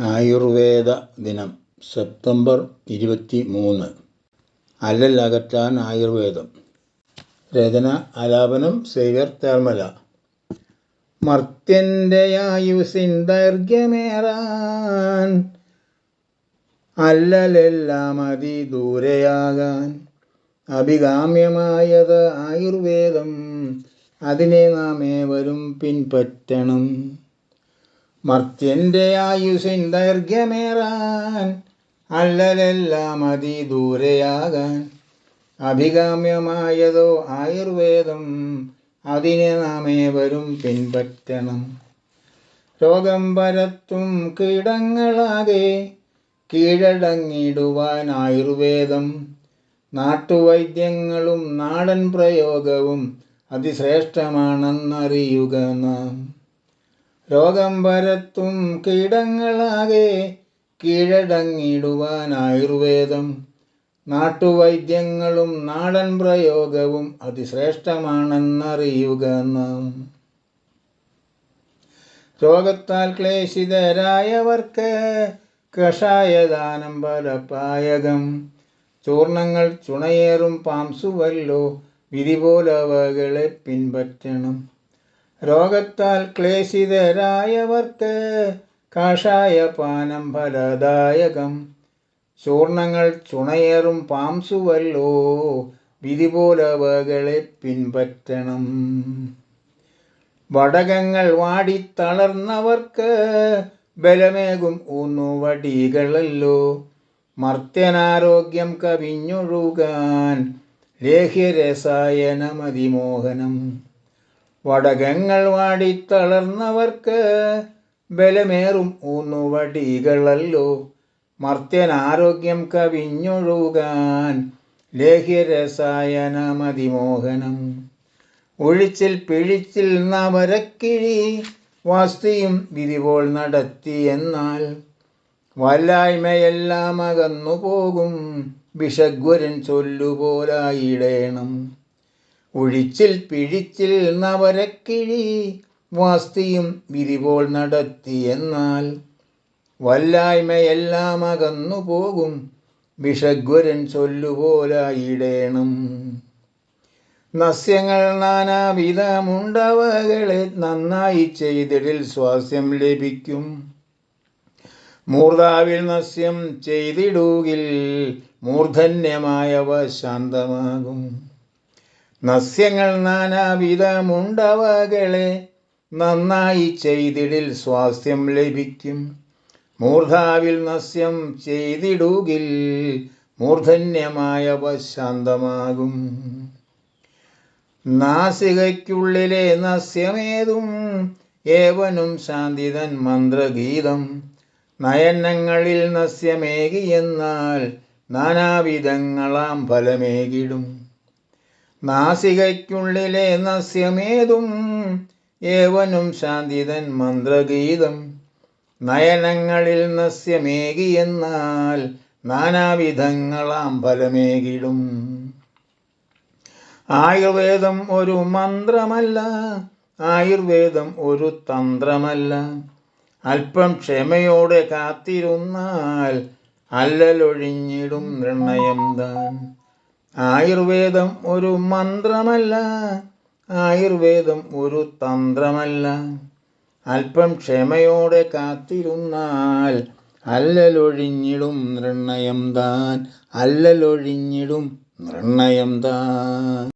ആയുർവേദ ദിനം സെപ്റ്റംബർ ഇരുപത്തി മൂന്ന് അല്ലൽ അകറ്റാൻ ആയുർവേദം. രചന ആലാപനം സേവർ തേർമല. മർത്യന്റെ ആയുസിൻ ദൈർഘ്യമേറാൻ അല്ലലെല്ലാം അതിദൂരയാകാൻ അഭികാമ്യമായത് ആയുർവേദം. അതിനെ നാം ഏവരും പിൻപറ്റണം. മർത്യന്റെ ആയുസിൻ ദൈർഘ്യമേറാൻ അല്ലലെല്ലാം അതി ദൂരെയാകാൻ അഭികാമ്യമായതോ ആയുർവേദം അതിനെ നാം ഏവരും പിൻപറ്റണം. രോഗം പരത്തും കീടങ്ങളാകെ കീഴടങ്ങിടുവാൻ ആയുർവേദം നാട്ടുവൈദ്യങ്ങളും നാടൻ പ്രയോഗവും അതിശ്രേഷ്ഠമാണെന്നറിയുക നാം. രോഗം പരത്തും കീടങ്ങളാകെ കീഴടങ്ങിടുവാൻ ആയുർവേദം നാട്ടുവൈദ്യങ്ങളും നാടൻ പ്രയോഗവും അതിശ്രേഷ്ഠമാണെന്നറിയുക നാം. രോഗത്താൽ ക്ലേശിതരായവർക്ക് കഷായദാനം പലപായകം ചൂർണങ്ങൾ ചുണയേറും പാംസുവല്ലോ വിധി പോലവകളെ പിൻപറ്റണം. രോഗത്താൽ ക്ലേശിതരായവർക്ക് പാനം ഫലദായകം. ചൂർണങ്ങൾ ചുണയേറും പാംസുവല്ലോ വിധി പോലവകളെ പിൻപറ്റണം. വടകങ്ങൾ വാടിത്തളർന്നവർക്ക് ബലമേകും ഊന്നുവടികളല്ലോ. മർത്യനാരോഗ്യം കവിഞ്ഞൊഴുകാൻ ലേഹ്യരസായനമതിമോഹനം. വടകങ്ങൾ വാടിത്തളർന്നവർക്ക് ബലമേറും ഊന്നുവടികളല്ലോ. മർത്യനാരോഗ്യം കവിഞ്ഞൊഴുകാൻ ലേഹ്യരസായനമതിമോഹനം. ഒഴിച്ചിൽ പിഴിച്ചിൽ നവരക്കിഴി വാസ്തിയും വിധിപോൾ നടത്തി എന്നാൽ വല്ലായ്മയെല്ലാം അകന്നു പോകും വിഷഗ്വരൻ ചൊല്ലുപോലായിടേണം. ഒഴിച്ചിൽ പിഴിച്ചിൽ നവരക്കിഴി വാസ്തിയും വിരിവോൾ നടത്തിയെന്നാൽ വല്ലായ്മയെല്ലാം അകന്നു പോകും വിഷഗ്വരൻ ചൊല്ലുപോലായിടേണം. നസ്യങ്ങൾ നാനാവിധമുണ്ടവകളെ നന്നായി ചെയ്തിടിൽ സ്വാസ്യം ലഭിക്കും. മൂർധാവിൽ നസ്യം ചെയ്തിടുകിൽ മൂർധന്യമായവ ശാന്തമാകും. നസ്യങ്ങൾ നാനാവിധമുണ്ടവകളെ നന്നായി ചെയ്തിടിൽ സ്വാസ്ഥ്യം ലഭിക്കും. മൂർധാവിൽ നസ്യം ചെയ്തിടുകിൽ മൂർധന്യമായവ ശാന്തമാകും നാസികയ്ക്കുള്ളിലെ നസ്യമേതും ഏവനും ശാന്തിതൻ മന്ത്രഗീതം. നയനങ്ങളിൽ നസ്യമേകിയെന്നാൽ നാനാവിധങ്ങളാം ഫലമേകിടും. നാസികയ്ക്കുള്ളിലെ നസ്യമേതും ഏവനും ശാന്തിതൻ മന്ത്രഗീതം. നയനങ്ങളിൽ നസ്യമേകിയെന്നാൽ നാനാവിധങ്ങളാം ഫലമേകിടും. ആയുർവേദം ഒരു മന്ത്രമല്ല ആയുർവേദം ഒരു തന്ത്രമല്ല. അല്പം ക്ഷമയോടെ കാത്തിരുന്നാൽ അല്ലലൊഴിഞ്ഞിടും നിർണയം താൻ. ആയുർവേദം ഒരു മന്ത്രമല്ല ആയുർവേദം ഒരു തന്ത്രമല്ല. അല്പം ക്ഷമയോടെ കാത്തിരുന്നാൽ അല്ലലൊഴിഞ്ഞിടും നിർണയം താൻ അല്ലലൊഴിഞ്ഞിടും നിർണയം താൻ.